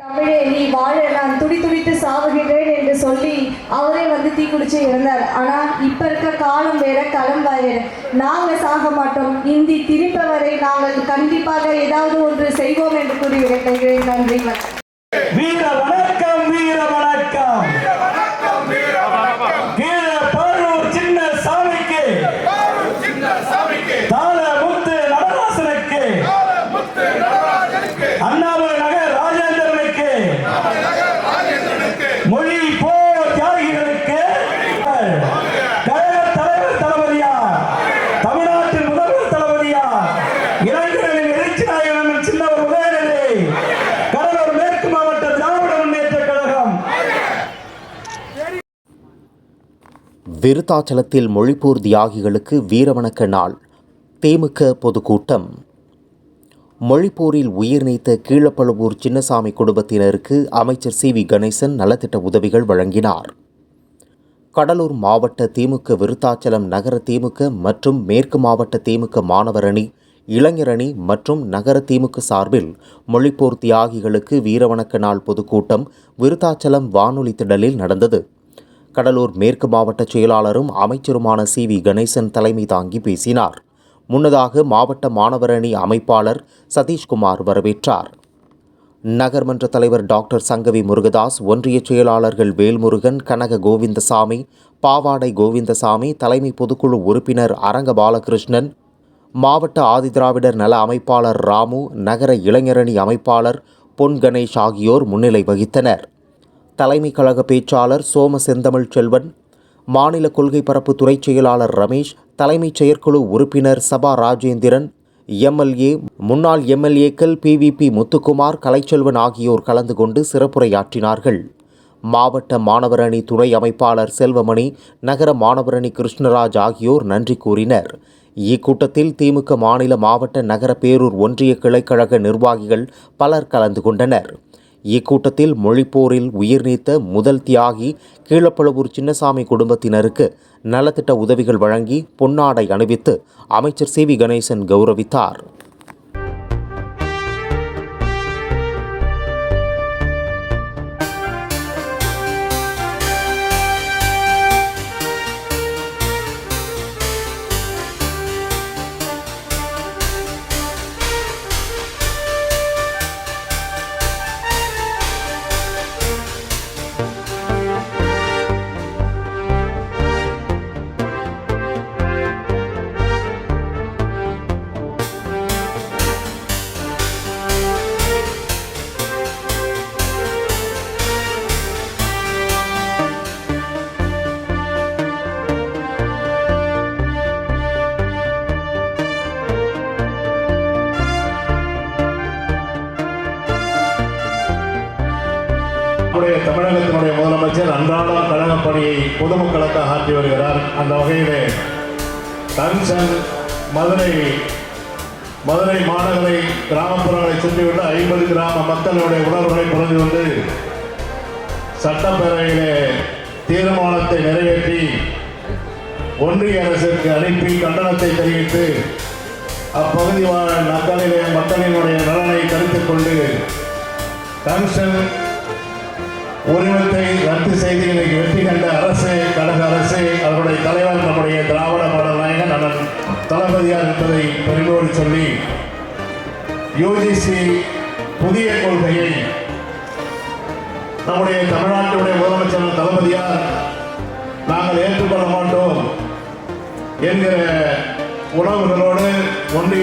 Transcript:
தமிழே நீ வாழ நான் துடி துடித்து சாவுகிறேன் என்று சொல்லி அவரே வந்து தீக்குளிச்சு இருந்தார் ஆனா இப்ப இருக்க காலம் வேற களம் வேற. நாங்க சாக மாட்டோம். இந்தி திருப்பவரை நாங்கள் கண்டிப்பாக ஏதாவது ஒன்று செய்வோம் என்று கூறி விடைபெறுகிறேன். நன்றி விருத்தாச்சலத்தில் மொழிப்போர் தியாகிகளுக்கு வீரவணக்க நாள். திமுக பொதுக்கூட்டம். மொழிப்போரில் உயிர் நீத்த கீழப்பழுவூர் சின்னசாமி குடும்பத்தினருக்கு அமைச்சர் சி வி கணேசன் நலத்திட்ட உதவிகள் வழங்கினார். கடலூர் மாவட்ட திமுக விருத்தாச்சலம் நகர திமுக மற்றும் மேற்கு மாவட்ட திமுக மாணவர் அணி இளைஞர் அணி மற்றும் நகர திமுக சார்பில் மொழிப்போர் தியாகிகளுக்கு வீரவணக்க நாள் பொதுக்கூட்டம் விருத்தாச்சலம் வானொலி திடலில் நடந்தது. கடலூர் மேற்கு மாவட்ட செயலாளரும் அமைச்சருமான சி வி கணேசன் தலைமை தாங்கி பேசினார். முன்னதாக மாவட்ட மாணவரணி அமைப்பாளர் சதீஷ்குமார் வரவேற்றார். நகர்மன்ற தலைவர் டாக்டர் சங்கவி முருகதாஸ் ஒன்றிய செயலாளர்கள் வேல்முருகன் கனக கோவிந்தசாமி பாவாடை கோவிந்தசாமி தலைமை பொதுக்குழு உறுப்பினர் அரங்க பாலகிருஷ்ணன் மாவட்ட ஆதிதிராவிடர் நல அமைப்பாளர் ராமு நகர இளைஞரணி அமைப்பாளர் பொன் கணேஷ் ஆகியோர் முன்னிலை வகித்தனர். தலைமை கழக பேச்சாளர் சோம செந்தமிழ் செல்வன் மாநில கொள்கை பரப்பு துறை செயலாளர் ரமேஷ் தலைமைச் செயற்குழு உறுப்பினர் சபா ராஜேந்திரன் எம்எல்ஏ முன்னாள் எம்எல்ஏக்கள் பிவிபி முத்துக்குமார் கலைச்செல்வன் ஆகியோர் கலந்து கொண்டு சிறப்புரையாற்றினார்கள். மாவட்ட மாணவரணி துணை அமைப்பாளர் செல்வமணி நகர மாணவரணி கிருஷ்ணராஜ் ஆகியோர் நன்றி கூறினர். இக்கூட்டத்தில் திமுக மாநில மாவட்ட நகர பேரூர் ஒன்றிய கிளைக்கழக நிர்வாகிகள் பலர் கலந்து கொண்டனர். இக்கூட்டத்தில் மொழிப்போரில் உயிர் நீத்த முதல் தியாகி கீழப்பழுவூர் சின்னசாமி குடும்பத்தினருக்கு நலத்திட்ட உதவிகள் வழங்கி பொன்னாடை அணிவித்து அமைச்சர் சி வி கணேசன் கௌரவித்தார். நம்முடைய தமிழகத்தினுடைய முதலமைச்சர் அன்றாடம் கழகப் பணியை பொதுமக்களுக்காக ஆற்றி வருகிறார். அந்த வகையிலே கன்சன் மதுரை மதுரை மாநகரை கிராமப்புறங்களை சுற்றியுள்ள ஐம்பது கிராம மக்களுடைய உணர்வுகளை புரிந்து கொண்டு சட்டப்பேரவையிலே தீர்மானத்தை நிறைவேற்றி ஒன்றிய அரசிற்கு அனுப்பி கண்டனத்தை தெரிவித்து அப்பகுதி மக்களிலே மக்களினுடைய நலனை கருத்தில் கொண்டு கன்சன் உரிமத்தை ரத்து செய்து இன்றைக்கு வெற்றி கண்ட அரசு கழக அரசு அதனுடைய தலைவர் நம்முடைய திராவிட மாடல் நாயகன் அண்ணன் தளபதியார் என்பதை பெருமோடு சொல்லி யூஜிசி புதிய கொள்கையை நம்முடைய தமிழ்நாட்டுடைய முதலமைச்சர் தளபதியார் நாங்கள் ஏற்றுக்கொள்ள மாட்டோம் என்கிற உணவுகளோடு ஒன்றிய